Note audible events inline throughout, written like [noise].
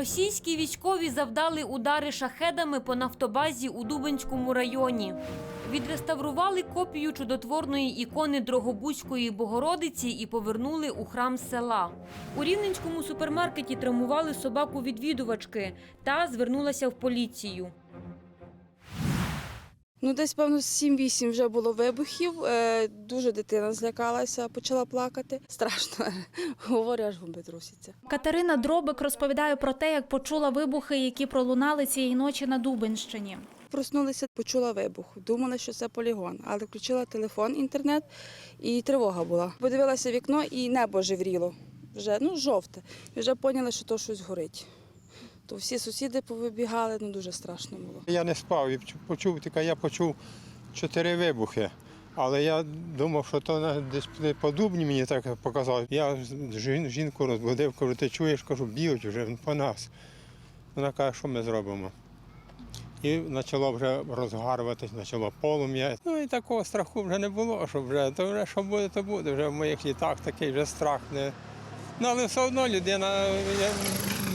Російські військові завдали удари шахедами по нафтобазі у Дубенському районі. Відреставрували копію чудотворної ікони Дрогобузької Богородиці і повернули у храм села. У рівненському супермаркеті травмували собаку відвідувачки та звернулася в поліцію. Ну, десь, певно, 7-8 вже було вибухів. Е, Дуже дитина злякалася, почала плакати. Страшно. [laughs] Говорю, аж губи трусяться. Катерина Дробик розповідає про те, як почула вибухи, які пролунали цієї ночі на Дубенщині. Проснулася, почула вибух. Думала, що це полігон, але включила телефон, інтернет і тривога була. Подивилася вікно і небо живріло. Вже ну, жовте. І вже поняли, що то щось горить. То всі сусіди повибігали, ну дуже страшно було. Я не спав і почув, тільки я почув чотири вибухи. Але я думав, що то десь не по дубні мені так показало. Я жінку розбудив, кажу, ти чуєш, кажу, б'ють вже по нас. Вона каже, що ми зробимо. І почало вже розгарюватись, почало полум'я. Ну і такого страху вже не було, що вже, то вже що буде, то буде. Вже в моїх літах такий вже страх не. Ну, але все одно людина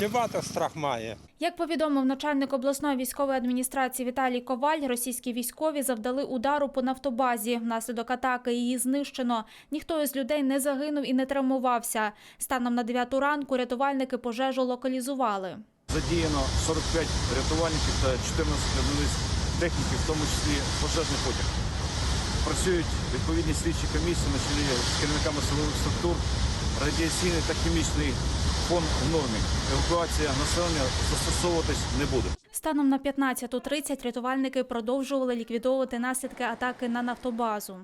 любата страх має. Як повідомив начальник обласної військової адміністрації Віталій Коваль, російські військові завдали удару по нафтобазі. Внаслідок атаки її знищено. Ніхто із людей не загинув і не травмувався. Станом на 9 ранку рятувальники пожежу локалізували. Задіяно 45 рятувальників та 14 одиниць техніки, в тому числі пожежний потяг. Працюють відповідні слідчі комісії на чолі з керівниками силових структур. Радіаційний та хімічний фон в нормі. Евакуація населення застосовуватись не буде. Станом на 15.30 рятувальники продовжували ліквідовувати наслідки атаки на нафтобазу.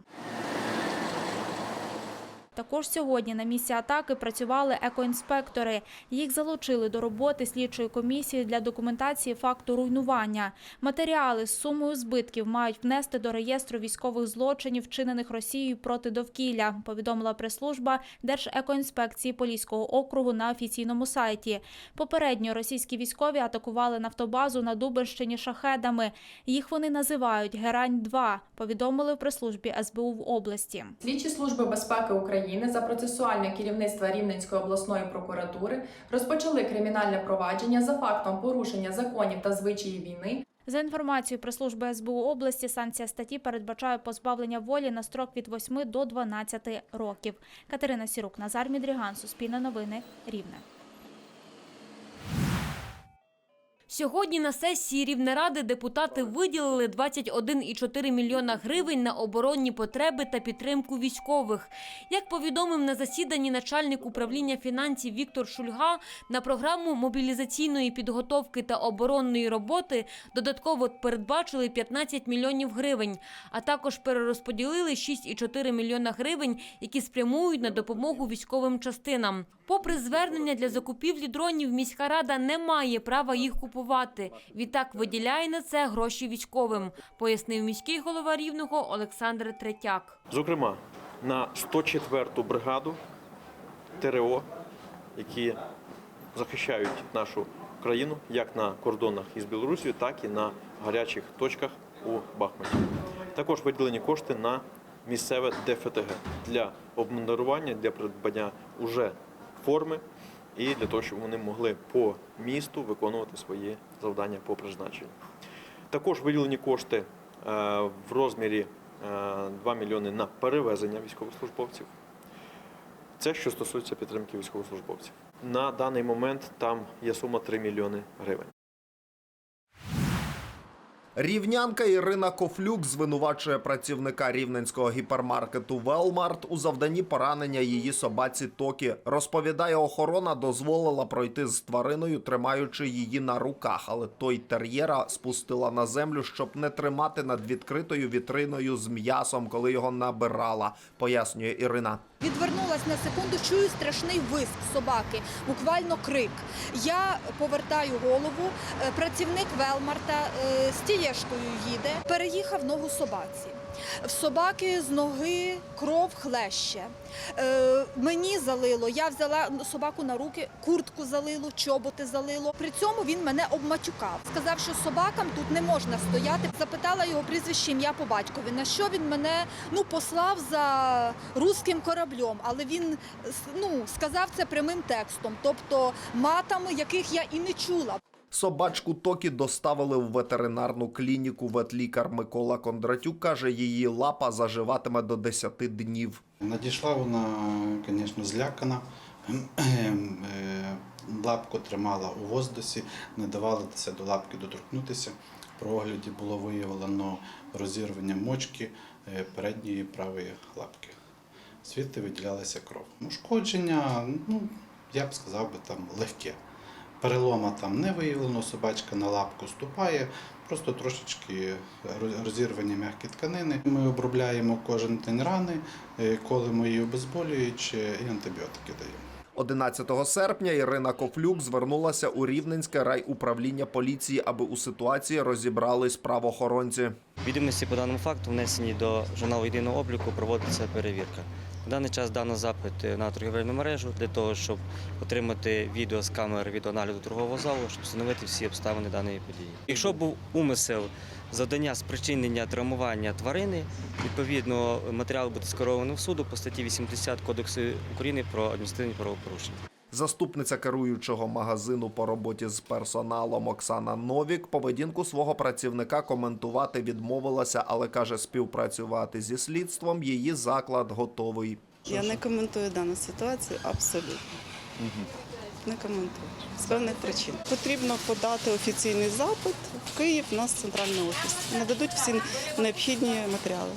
Також сьогодні на місці атаки працювали екоінспектори. Їх залучили до роботи слідчої комісії для документації факту руйнування. Матеріали з сумою збитків мають внести до реєстру військових злочинів, вчинених Росією проти довкілля, повідомила прес-служба Держекоінспекції Поліського округу на офіційному сайті. Попередньо російські військові атакували нафтобазу на Дубенщині шахедами. Їх вони називають Герань-2, повідомили в прес-службі СБУ в області. Слідчі служби безпеки України за процесуальне керівництво Рівненської обласної прокуратури розпочали кримінальне провадження за фактом порушення законів та звичаїв війни За інформацією про служби СБУ області, санкція статті передбачає позбавлення волі на строк від 8 до 12 років. Катерина Сірук, Назар Мідріган, Суспільне новини, Рівне. Сьогодні на сесії Рівнеради депутати виділили 21,4 мільйона гривень на оборонні потреби та підтримку військових. Як повідомив на засіданні начальник управління фінансів Віктор Шульга, на програму мобілізаційної підготовки та оборонної роботи додатково передбачили 15 мільйонів гривень, а також перерозподілили 6,4 мільйона гривень, які спрямують на допомогу військовим частинам. Попри звернення для закупівлі дронів, міська рада не має права їх купувати. Відтак виділяє на це гроші військовим, пояснив міський голова Рівного Олександр Третяк. Зокрема, на 104-ту бригаду ТРО, які захищають нашу країну як на кордонах із Білорусією, так і на гарячих точках у Бахмуті. Також виділені кошти на місцеве ДФТГ для обмундирування, для придбання уже форми і для того, щоб вони могли по місту виконувати свої завдання по призначенню. Також виділені кошти е, в розмірі е, 2 мільйони на перевезення військовослужбовців. Це що стосується підтримки військовослужбовців. На даний момент там є сума 3 мільйони гривень. Рівнянка Ірина Кофлюк звинувачує працівника рівненського гіпермаркету Велмарт у завданні поранення її собаці Токі. Розповідає, охорона дозволила пройти з твариною, тримаючи її на руках, але той тер'єра спустила на землю, щоб не тримати над відкритою вітриною з м'ясом, коли його набирала, пояснює Ірина. Відвернулась на секунду, чую страшний виск собаки, буквально крик. Я повертаю голову. е, Працівник Велмарта е, з тієшкою їде, переїхав ногу собаці. В собаки з ноги кров хлеще. Е, мені залило, я взяла собаку на руки, куртку залило, чоботи залило. При цьому він мене обматюкав. Сказав, що собакам тут не можна стояти. Запитала його прізвище ім'я по батькові. На що він мене ну послав за руським кораблем, але він ну сказав це прямим текстом, тобто матами, яких я і не чула. Собачку Токі доставили в ветеринарну клініку. Ветлікар Микола Кондратюк каже, її лапа заживатиме до 10 днів. Надійшла вона, звісно, злякана. Е, Лапку тримала у воздусі, не давала це до лапки доторкнутися. При огляді було виявлено розірвання мочки е, передньої правої лапки. Звідти виділялася кров. Ушкодження, ну, я б сказав би, там легке. Перелома там не виявлено, собачка на лапку ступає, просто трошечки розірвані м'які тканини. Ми обробляємо кожен день рани, е, колемо її обезболюючи і антибіотики даємо. 11 серпня Ірина Кофлюк звернулася у Рівненське райуправління поліції, аби у ситуації розібрались правоохоронці. Відомості по даному факту внесені до журналу єдиного обліку, проводиться перевірка. На даний час дано запит на торгівельну мережу для того, щоб отримати відео з камер аналізу торгового залу, щоб встановити всі обставини даної події. Якщо був умисел завдання спричинення травмування тварини, відповідно матеріал буде скерований в суду по статті 80 Кодексу України про адміністративні правопорушення. Заступниця керуючого магазину по роботі з персоналом Оксана Новік поведінку свого працівника коментувати відмовилася, але каже, співпрацювати зі слідством її заклад готовий. Я не коментую дану ситуацію абсолютно. Не коментую. З певних причин. Потрібно подати офіційний запит в Київ, у нас центральний офіс. Нададуть всі необхідні матеріали,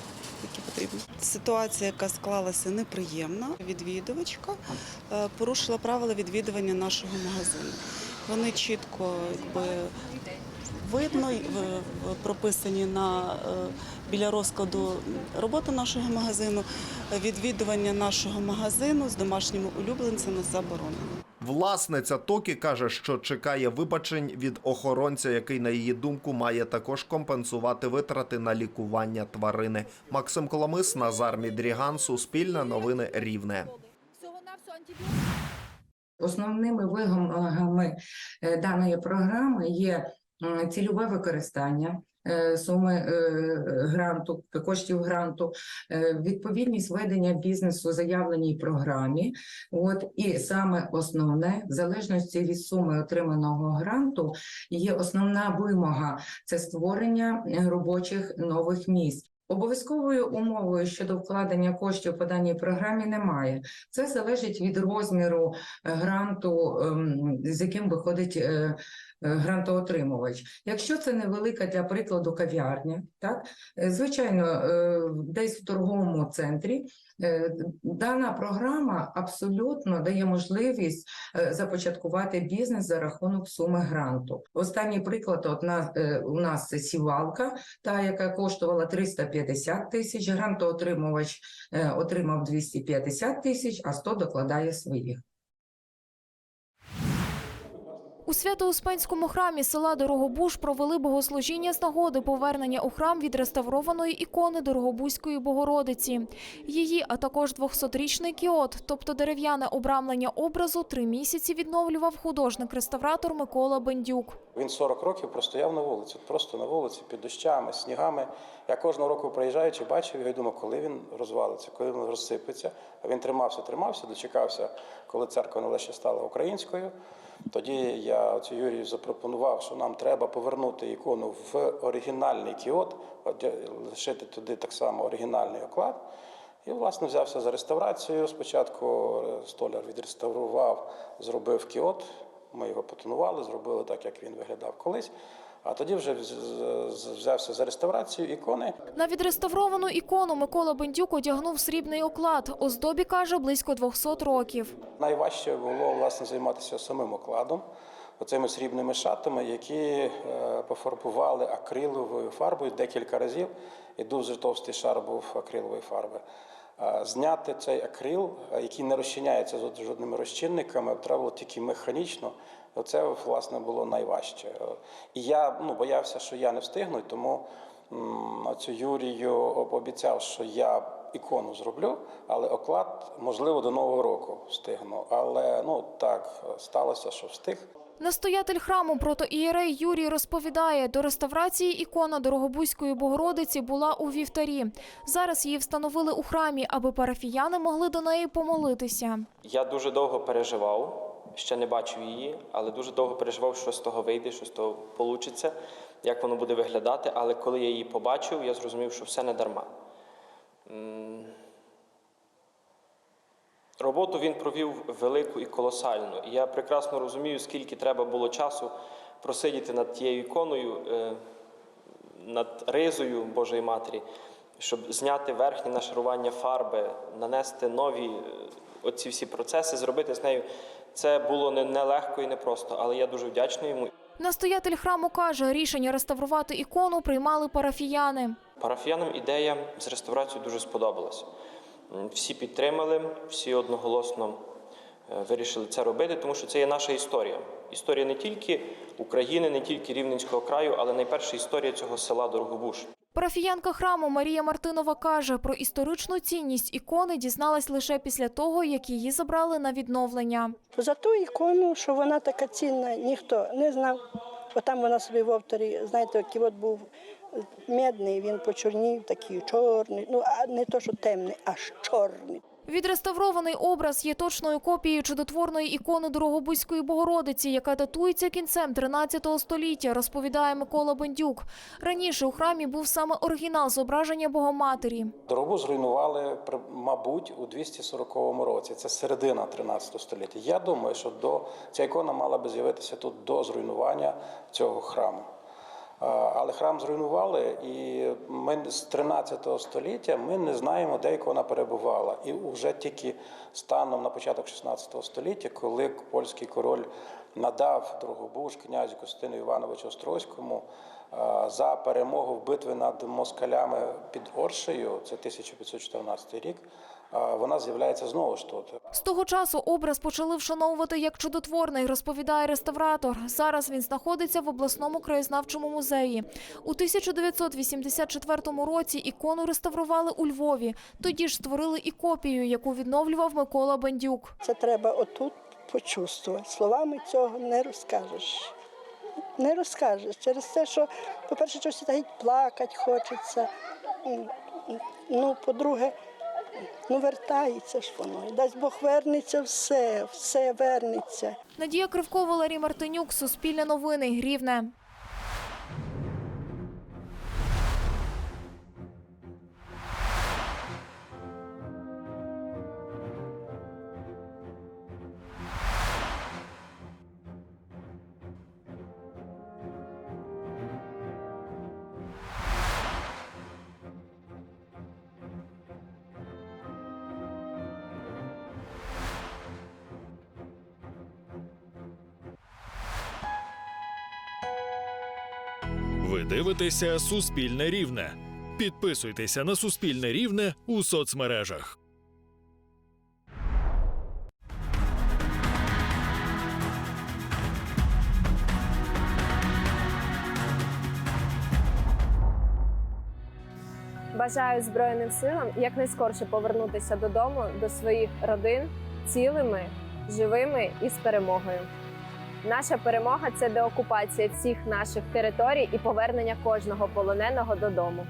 які потрібні. Ситуація, яка склалася неприємна, відвідувачка е, порушила правила відвідування нашого магазину. Вони чітко якби, видно, в- прописані на, е, біля розкладу роботи нашого магазину. Відвідування нашого магазину з домашніми улюбленцями заборонено. Власниця Токі каже, що чекає вибачень від охоронця, який, на її думку, має також компенсувати витрати на лікування тварини. Максим Коломис, Назар Мідріган, Суспільне новини Рівне. Основними вимогами е, даної програми є цільове використання суми е, гранту, коштів гранту, е, відповідність ведення бізнесу заявленій програмі. От і саме основне, в залежності від суми отриманого гранту, є основна вимога це створення е, робочих нових місць. Обов'язковою умовою щодо вкладення коштів по даній програмі немає. Це залежить від розміру е, гранту, ем, з яким виходить е, е, грантоотримувач. Якщо це невелика, для прикладу, кав'ярня, так е, звичайно, е, десь в торговому центрі е, дана програма абсолютно дає можливість е, започаткувати бізнес за рахунок суми гранту. Останній приклад от на, е, у нас це сівалка, та яка коштувала 350 тисяч. Грантоотримувач е, отримав 250 тисяч, а 100 докладає своїх. У Свято-Успенському храмі села Дорогобуж провели богослужіння з нагоди повернення у храм відреставрованої ікони Дорогобузької Богородиці. Її, а також 200-річний кіот, тобто дерев'яне обрамлення образу, три місяці відновлював художник-реставратор Микола Бендюк. Він 40 років простояв на вулиці, просто на вулиці під дощами, снігами. Я кожного року приїжджаючи, бачив його і думав, коли він розвалиться, коли він розсипеться. А він тримався, тримався, дочекався, коли церква нарешті стала українською. Тоді я цю Юрію запропонував, що нам треба повернути ікону в оригінальний кіот, лишити туди так само оригінальний оклад. І, власне, взявся за реставрацію. Спочатку столяр відреставрував, зробив кіот. Ми його потонували, зробили так, як він виглядав колись. А тоді вже взявся за реставрацію ікони. На відреставровану ікону Микола Бендюк одягнув срібний оклад. Оздобі, каже, близько 200 років. Найважче було власне займатися самим окладом, оцими срібними шатами, які е, пофарбували акриловою фарбою декілька разів. І дуже товстий шар був акрилової фарби. Зняти цей акрил, е, який не розчиняється з жодними розчинниками, треба було тільки механічно. Оце власне було найважче. Е, І я ну, боявся, що я не встигну, тому цю Юрію обіцяв, що я ікону зроблю, але оклад, можливо, до Нового року встигну. Але ну так сталося, що встиг. Настоятель храму протоієрей Юрій розповідає, до реставрації ікона Дорогобузької Богородиці була у вівтарі. Зараз її встановили у храмі, аби парафіяни могли до неї помолитися. Я дуже довго переживав, ще не бачив її, але дуже довго переживав, що з того вийде, що з того вийде, як воно буде виглядати. Але коли я її побачив, я зрозумів, що все не дарма. Роботу він провів велику і колосальну. І я прекрасно розумію, скільки треба було часу просидіти над тією іконою, е, над ризою Божої Матері, щоб зняти верхнє нашарування фарби, нанести нові е, оці всі процеси, зробити з нею. Це було не- нелегко і непросто, але я дуже вдячний йому. Настоятель храму каже, рішення реставрувати ікону приймали парафіяни. Парафіянам ідея з реставрацією дуже сподобалася. Всі підтримали, всі одноголосно е, вирішили це робити, тому що це є наша історія. Історія не тільки України, не тільки Рівненського краю, але найперша історія цього села Дорогобуш. Парафіянка храму Марія Мартинова каже, про історичну цінність ікони дізналась лише після того, як її забрали на відновлення. За ту ікону, що вона така цінна, ніхто не знав. Бо там вона собі в авторі, знаєте, який от був медний, він почорнів, такий чорний. Ну, а не то, що темний, аж чорний. Відреставрований образ є точною копією чудотворної ікони Дорогобузької Богородиці, яка датується кінцем 13 століття, розповідає Микола Бендюк. Раніше у храмі був саме оригінал зображення Богоматері. Дорогу зруйнували, мабуть, у 240 році. Це середина 13 століття. Я думаю, що до ця ікона мала би з'явитися тут до зруйнування цього храму. Але храм зруйнували, і ми з 13 століття ми не знаємо, де вона перебувала. І вже тільки станом на початок 16 століття, коли польський король надав Дорогобуш князю Костину Івановичу Острозькому за перемогу в битві над москалями під Оршею, це 1514 рік, вона з'являється знову ж тут. З того часу образ почали вшановувати як чудотворний, розповідає реставратор. Зараз він знаходиться в обласному краєзнавчому музеї. У 1984 році ікону реставрували у Львові. Тоді ж створили і копію, яку відновлював Микола Бендюк. Це треба отут почувствувати. Словами цього не розкажеш. Не розкажеш. Через те, що, по-перше, щось так плакати хочеться. Ну, по-друге, ну вертається ж воно. Дасть Бог вернеться все, все вернеться. Надія Кривко, Валерій Мартинюк, Суспільне новини, Рівне. Ви дивитеся Суспільне Рівне. Підписуйтеся на Суспільне Рівне у соцмережах. Бажаю Збройним силам якнайскорше повернутися додому до своїх родин цілими, живими і з перемогою. Наша перемога це деокупація всіх наших територій і повернення кожного полоненого додому.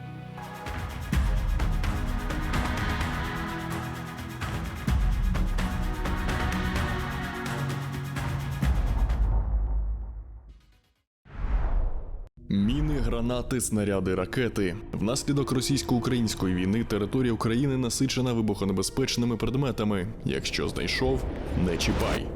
Міни, гранати, снаряди, ракети. Внаслідок російсько-української війни територія України насичена вибухонебезпечними предметами. Якщо знайшов, не чіпай.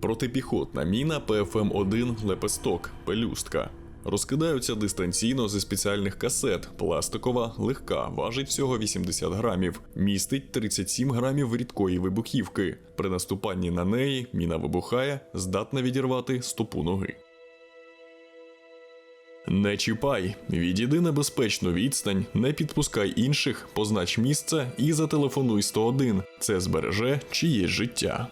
Протипіхотна міна ПФМ-1 Лепесток Пелюстка. Розкидаються дистанційно зі спеціальних касет. Пластикова, легка, важить всього 80 грамів, містить 37 грамів рідкої вибухівки. При наступанні на неї міна вибухає, здатна відірвати стопу ноги. Не чіпай, відійди на безпечну відстань, не підпускай інших, познач місце і зателефонуй 101. Це збереже чиєсь життя.